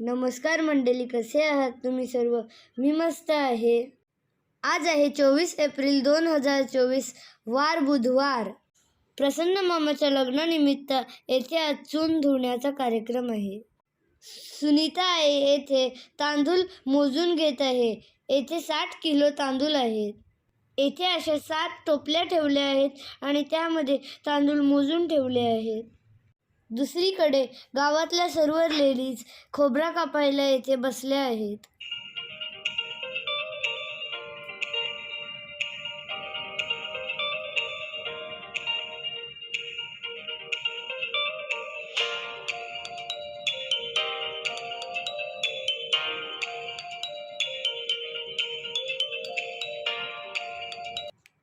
नमस्कार मंडळी कसे आहात तुम्ही सर्व? मी मस्त आहे. आज आहे चोवीस एप्रिल दोन हजार चोवीस वार बुधवार. प्रसन्न मामाच्या लग्नानिमित्त येथे आज चून धुण्याचा कार्यक्रम आहे. सुनीता आहे येथे तांदूळ मोजून घेत आहे. येथे साठ किलो तांदूळ आहेत. येथे अशा सात टोपल्या ठेवल्या आहेत आणि त्यामध्ये तांदूळ मोजून ठेवले आहेत. दुसरीकडे गावातल्या सर्व लेडीज खोबरा कापायला येथे बसल्या आहेत.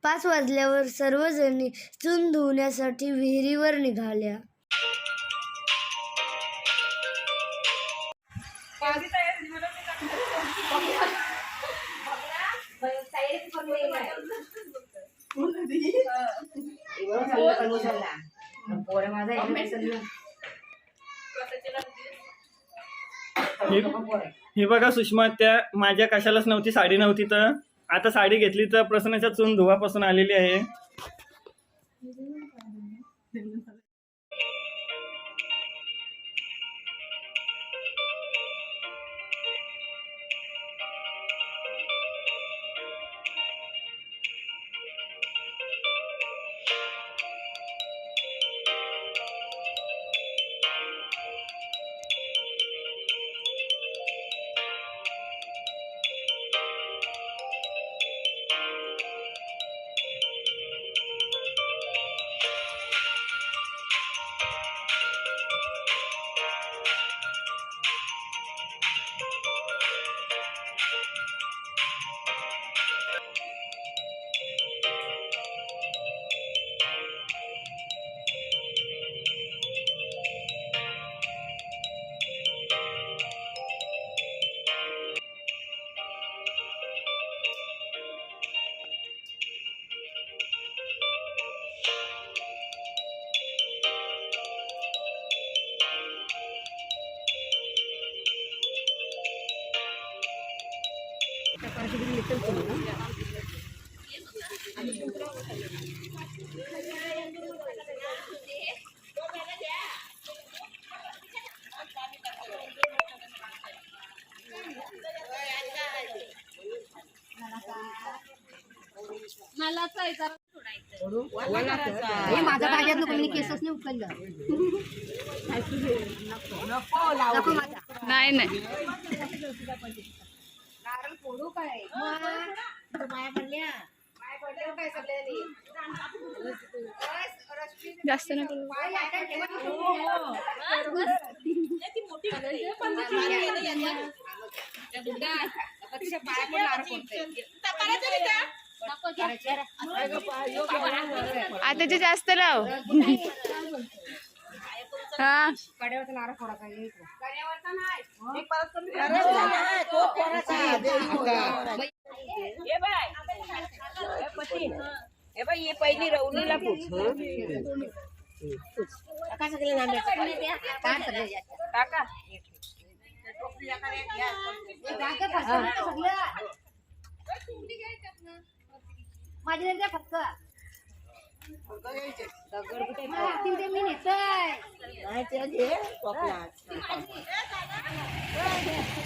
पाच वाजल्यावर सर्वजणी चून धुण्यासाठी विहिरीवर निघाल्या. ही- बघा सुषमा त्या माझ्या कशालाच नव्हती साडी नव्हती तर. आता साडी घेतली तर प्रसन्नाच्या चून धुवापासून आलेली आहे. हे माझ्या भाज्यात नको मी केसच नाही उचललं. नको माझा नाही नाही. फोडू काय माया पडल्या माया पडल्या काय सगळ्यांनी जास्त फोडतंय. आताचे जास्त लाव हा? हे. हे हे हे हे पहिली रवणीला? काका हे कागद नाही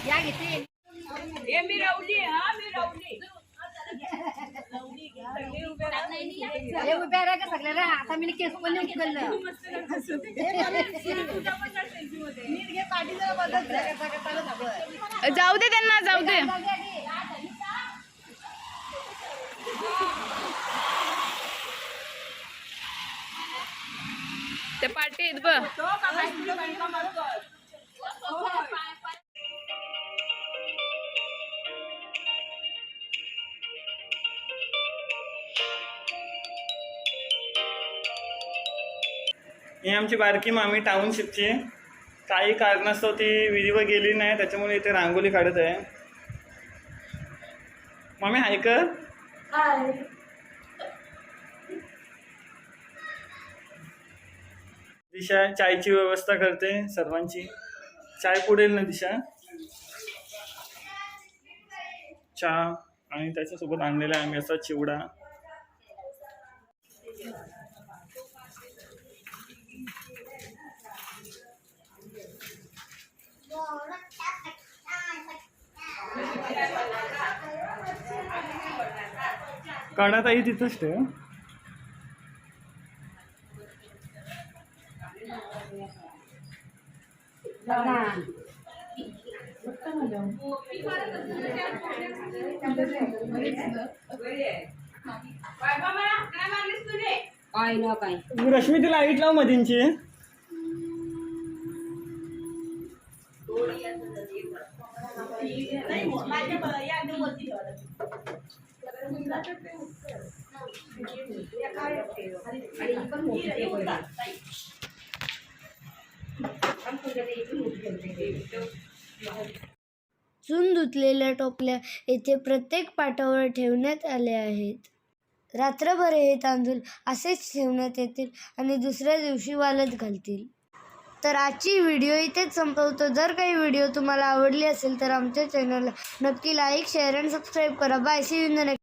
या घेते हे मी रवली हा मी रवली हे उभ्या राहा का सगळ्याला आता मी केस पण नाही उचललं जाऊ दे त्यांना जाऊ दे जाऊ दे आधी. ते पाठी आहेत बघ. ही आमची बारकी मामी टाउनशिपची काही कारणास्तव ती विहिरीवर गेली नाही त्याच्यामुळे इथे रांगोळी काढत आहे. मामी हाय कर. दिशा चायची व्यवस्था करते सर्वांची. चाय पुढेल ना दिशा? चहा आणि त्याच्यासोबत आणलेला आम्ही असा चिवडा. काढाताही तिथंच ठेव. काय ना काय. रश्मी ती लाइट लाव मधींची चून धुतलेल्या टोपल्या येथे प्रत्येक पाटावर ठेवण्यात आले आहेत. रात्रभर हे तांदूळ असेच ठेवण्यात येतील आणि दुसऱ्या दिवशी वालत घालतील. तर आजची व्हिडिओ इथेच संपवतो. जर काही व्हिडिओ तुम्हाला आवडली असेल तर आमच्या चॅनलला नक्की लाईक शेअर अँड सबस्क्राईब करा. Bye see you the next